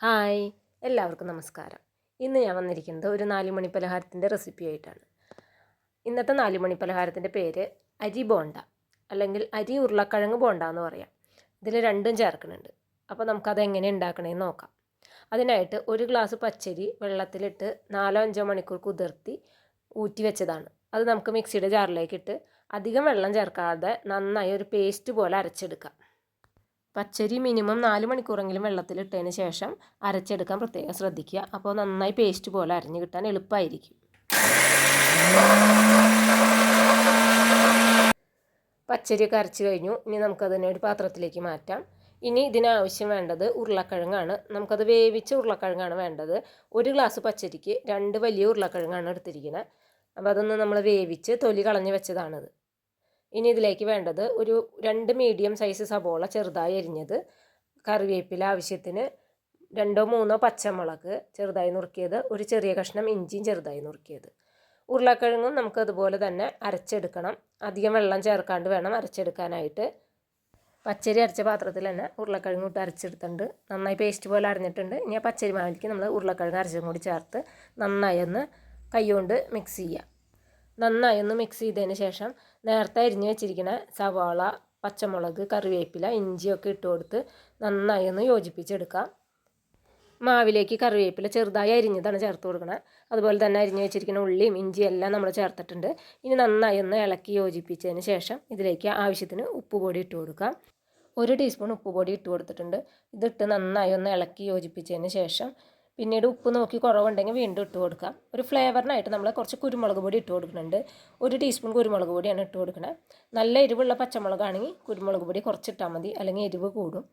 Hi എല്ലാവർക്കും നമസ്കാരം. ഇന്ന് ഞാൻ വന്നിരിക്കുന്നത് ഒരു നാലുമണി പലഹാരത്തിന്റെ റെസിപ്പി ആയിട്ടാണ്. ഇന്നത്തെ നാലുമണി പലഹാരത്തിന്റെ പേര് അരി ബോണ്ട അല്ലെങ്കിൽ അരി ഉരുളക്കിഴങ്ങ് ബോണ്ട എന്ന് പറയാം. ഇതിൽ രണ്ടും ചേർക്കുന്നുണ്ട്. അപ്പോൾ നമുക്കത് എങ്ങനെ ഉണ്ടാക്കണമെന്ന് നോക്കാം. അതിനായിട്ട് ഒരു ഗ്ലാസ് പച്ചരി വെള്ളത്തിലിട്ട് നാലോ അഞ്ചോ മണിക്കൂർ കുതിർത്തി ഊറ്റി വെച്ചതാണ്. അത് നമുക്ക് മിക്സിയുടെ ജാറിലേക്കിട്ട് അധികം വെള്ളം ചേർക്കാതെ നന്നായി ഒരു പേസ്റ്റ് പോലെ അരച്ചെടുക്കാം. പച്ചരി മിനിമം നാല് മണിക്കൂറെങ്കിലും വെള്ളത്തിലിട്ടതിന് ശേഷം അരച്ചെടുക്കാൻ പ്രത്യേകം ശ്രദ്ധിക്കുക. അപ്പോൾ നന്നായി പേസ്റ്റ് പോലെ അരഞ്ഞു കിട്ടാൻ എളുപ്പമായിരിക്കും. പച്ചരിയൊക്കെ അരച്ച് കഴിഞ്ഞു. ഇനി നമുക്കതിനെ ഒരു പാത്രത്തിലേക്ക് മാറ്റാം. ഇനി ഇതിനാവശ്യം വേണ്ടത് ഉരുളക്കിഴങ്ങാണ്. നമുക്കത് വേവിച്ച ഉരുളക്കിഴങ്ങാണ് വേണ്ടത്. ഒരു ഗ്ലാസ് പച്ചരിക്ക് രണ്ട് വലിയ ഉരുളക്കിഴങ്ങാണ് എടുത്തിരിക്കുന്നത്. അപ്പോൾ അതൊന്ന് നമ്മൾ വേവിച്ച് തൊലി കളഞ്ഞ് വെച്ചതാണിത്. ഇനി ഇതിലേക്ക് വേണ്ടത് ഒരു രണ്ട് മീഡിയം സൈസ് സബോള ചെറുതായി അരിഞ്ഞത്. കറിവേപ്പില ആവശ്യത്തിന് രണ്ടോ മൂന്നോ പച്ചമുളക് ചെറുതായി നുറുക്കിയത്. ഒരു ചെറിയ കഷ്ണം ഇഞ്ചിയും ചെറുതായി നുറുക്കിയത്. ഉരുളക്കിഴങ്ങും നമുക്ക് അതുപോലെ തന്നെ അരച്ചെടുക്കണം. അധികം വെള്ളം ചേർക്കാണ്ട് വേണം അരച്ചെടുക്കാനായിട്ട്. പച്ചരി അരച്ച പാത്രത്തിൽ തന്നെ ഉരുളക്കിഴങ്ങ് ഇട്ട് അരച്ചെടുത്തിട്ടുണ്ട്. നന്നായി പേസ്റ്റ് പോലെ അരഞ്ഞിട്ടുണ്ട്. ഇനി ആ പച്ചരി മാവിലേക്ക് നമ്മൾ ഉരുളക്കിഴങ്ങ് അരച്ചും കൂടി ചേർത്ത് നന്നായി ഒന്ന് കൈ കൊണ്ട് മിക്സ് ചെയ്യുക നന്നായി ഒന്ന് മിക്സ് ചെയ്തതിന് ശേഷം നേരത്തെ അരിഞ്ഞ് വെച്ചിരിക്കുന്ന സവാള പച്ചമുളക് കറിവേപ്പില ഇഞ്ചിയൊക്കെ ഇട്ട് കൊടുത്ത് നന്നായി ഒന്ന് യോജിപ്പിച്ചെടുക്കാം. മാവിലേക്ക് കറിവേപ്പില ചെറുതായി അരിഞ്ഞതാണ് ചേർത്ത് കൊടുക്കണം. അതുപോലെ തന്നെ അരിഞ്ഞ് വെച്ചിരിക്കുന്ന ഉള്ളിയും ഇഞ്ചിയും എല്ലാം നമ്മൾ ചേർത്തിട്ടുണ്ട്. ഇനി നന്നായി ഒന്ന് ഇളക്കി യോജിപ്പിച്ചതിന് ശേഷം ഇതിലേക്ക് ആവശ്യത്തിന് ഉപ്പ് പൊടി ഇട്ട് കൊടുക്കാം. ഒരു ടീസ്പൂൺ ഉപ്പ് പൊടി ഇട്ട് കൊടുത്തിട്ടുണ്ട്. ഇതിട്ട് നന്നായി ഒന്ന് ഇളക്കി യോജിപ്പിച്ചതിന് ശേഷം പിന്നീട് ഉപ്പ് നോക്കി കുറവുണ്ടെങ്കിൽ വീണ്ടും ഇട്ട് കൊടുക്കാം. ഒരു ഫ്ലേവറിനായിട്ട് നമ്മൾ കുറച്ച് കുരുമുളക് പൊടി ഇട്ട് കൊടുക്കുന്നുണ്ട്. ഒരു ടീസ്പൂൺ കുരുമുളക് പൊടിയാണ് ഇട്ട് കൊടുക്കുന്നത് നല്ല എരിവുള്ള പച്ചമുളകാണെങ്കിൽ കുരുമുളക് പൊടി കുറച്ചിട്ടാൽ മതി അല്ലെങ്കിൽ എരിവ് കൂടും.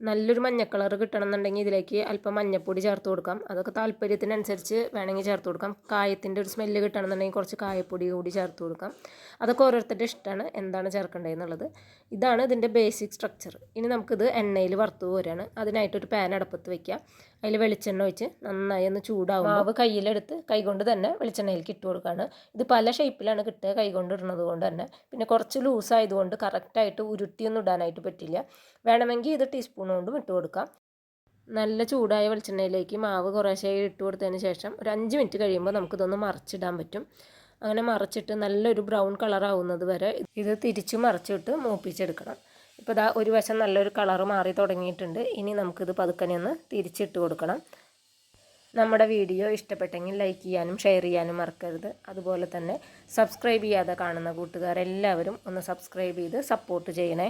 നല്ലൊരു മഞ്ഞ കളർ കിട്ടണമെന്നുണ്ടെങ്കിൽ ഇതിലേക്ക് അല്പം മഞ്ഞപ്പൊടി ചേർത്ത് കൊടുക്കാം. അതൊക്കെ താല്പര്യത്തിനനുസരിച്ച് വേണമെങ്കിൽ ചേർത്ത് കൊടുക്കാം. കായത്തിന്റെ ഒരു സ്മെല്ല് കിട്ടണമെന്നുണ്ടെങ്കിൽ കുറച്ച് കായപ്പൊടി കൂടി ചേർത്ത് കൊടുക്കാം. അതൊക്കെ ഓരോരുത്തരുടെ ഇഷ്ടമാണ് എന്താണ് ചേർക്കേണ്ടതെന്നുള്ളത് ഇതാണ് ഇതിന്റെ ബേസിക് സ്ട്രക്ചർ. ഇനി നമുക്കിത് എണ്ണയിൽ വറുത്ത് പോരാണ് അതിനായിട്ടൊരു പാൻ അടുപ്പത്ത് വയ്ക്കുക. അതിൽ വെളിച്ചെണ്ണ ഒഴിച്ച് നന്നായി ഒന്ന് ചൂടാവും മാവ് കയ്യിലെടുത്ത് കൈകൊണ്ട് തന്നെ വെളിച്ചെണ്ണയിലേക്ക് ഇട്ട് കൊടുക്കുകയാണ് ഇത് പല ഷേപ്പിലാണ് കിട്ടുക കൈകൊണ്ട് ഇടുന്നത് കൊണ്ട് തന്നെ. പിന്നെ കുറച്ച് ലൂസായതുകൊണ്ട് കറക്റ്റായിട്ട് ഉരുട്ടിയൊന്നും ഇടാനായിട്ട് പറ്റില്ല. വേണമെങ്കിൽ ഇത് ടീസ്പൂൺ കൊണ്ടും ഇട്ട് കൊടുക്കാം. നല്ല ചൂടായ വെളിച്ചെണ്ണയിലേക്ക് മാവ് കുറേശ്ശേ ഇട്ട് കൊടുത്തതിന് ശേഷം ഒരു അഞ്ച് മിനിറ്റ് കഴിയുമ്പോൾ നമുക്കിതൊന്ന് മറിച്ചിടാൻ പറ്റും. അങ്ങനെ മറിച്ചിട്ട് നല്ലൊരു ബ്രൗൺ കളറാവുന്നത് വരെ ഇത് തിരിച്ച് മറിച്ചിട്ട് മൂപ്പിച്ചെടുക്കണം. ഇപ്പോൾ ഇതാ ഒരു വശം നല്ലൊരു കളർ മാറി തുടങ്ങിയിട്ടുണ്ട്. ഇനി നമുക്കിത് പതുക്കനെ ഒന്ന് തിരിച്ചിട്ട് കൊടുക്കണം. നമ്മുടെ വീഡിയോ ഇഷ്ടപ്പെട്ടെങ്കിൽ ലൈക്ക് ചെയ്യാനും ഷെയർ ചെയ്യാനും മറക്കരുത്. അതുപോലെ തന്നെ സബ്സ്ക്രൈബ് ചെയ്യാതെ കാണുന്ന കൂട്ടുകാരെല്ലാവരും ഒന്ന് സബ്സ്ക്രൈബ് ചെയ്ത് സപ്പോർട്ട് ചെയ്യണേ.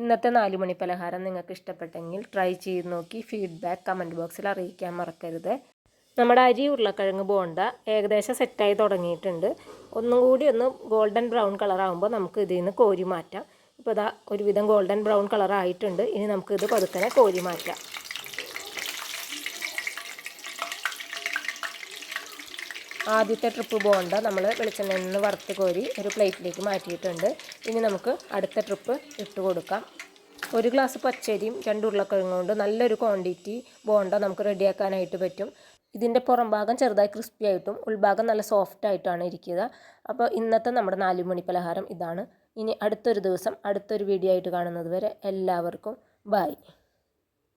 ഇന്നത്തെ നാല് മണി പലഹാരം നിങ്ങൾക്ക് ഇഷ്ടപ്പെട്ടെങ്കിൽ ട്രൈ ചെയ്ത് നോക്കി ഫീഡ്ബാക്ക് കമന്റ് ബോക്സിൽ അറിയിക്കാൻ മറക്കരുത്. നമ്മുടെ അരി ഉരുളക്കിഴങ്ങ് ബോണ്ട ഏകദേശം സെറ്റായി തുടങ്ങിയിട്ടുണ്ട്. ഒന്നും കൂടി ഒന്ന് ഗോൾഡൻ ബ്രൗൺ കളറാകുമ്പോൾ നമുക്ക് ഇതിൽ നിന്ന് കോരി മാറ്റാം. ഇപ്പോൾ ഇതാ ഒരുവിധം ഗോൾഡൻ ബ്രൗൺ കളർ ആയിട്ടുണ്ട്. ഇനി നമുക്കിത് പതുക്കനെ കോരി മാറ്റാം. ആദ്യത്തെ ട്രിപ്പ് ബോണ്ട നമ്മൾ വെളിച്ചെണ്ണയിൽ നിന്ന് വറുത്ത് കോരി ഒരു പ്ലേറ്റിലേക്ക് മാറ്റിയിട്ടുണ്ട്. ഇനി നമുക്ക് അടുത്ത ട്രിപ്പ് ഇട്ട് കൊടുക്കാം. ഒരു ഗ്ലാസ് പച്ചരിയും രണ്ട് ഉരുളക്കിഴങ്ങ് കൊണ്ട് നല്ലൊരു ക്വാണ്ടിറ്റി ബോണ്ട നമുക്ക് റെഡിയാക്കാനായിട്ട് പറ്റും. ഇതിന്റെ പുറം ഭാഗം ചെറുതായി ക്രിസ്പി ആയിട്ടും ഉൾഭാഗം നല്ല സോഫ്റ്റ് ആയിട്ടാണ് ഇരിക്കുക. അപ്പോൾ ഇന്നത്തെ നമ്മുടെ നാലുമണി പലഹാരം ഇതാണ്. ഇനി അടുത്തൊരു ദിവസം അടുത്തൊരു വീഡിയോ ആയിട്ട് കാണുന്നത് വരെ എല്ലാവർക്കും ബായ്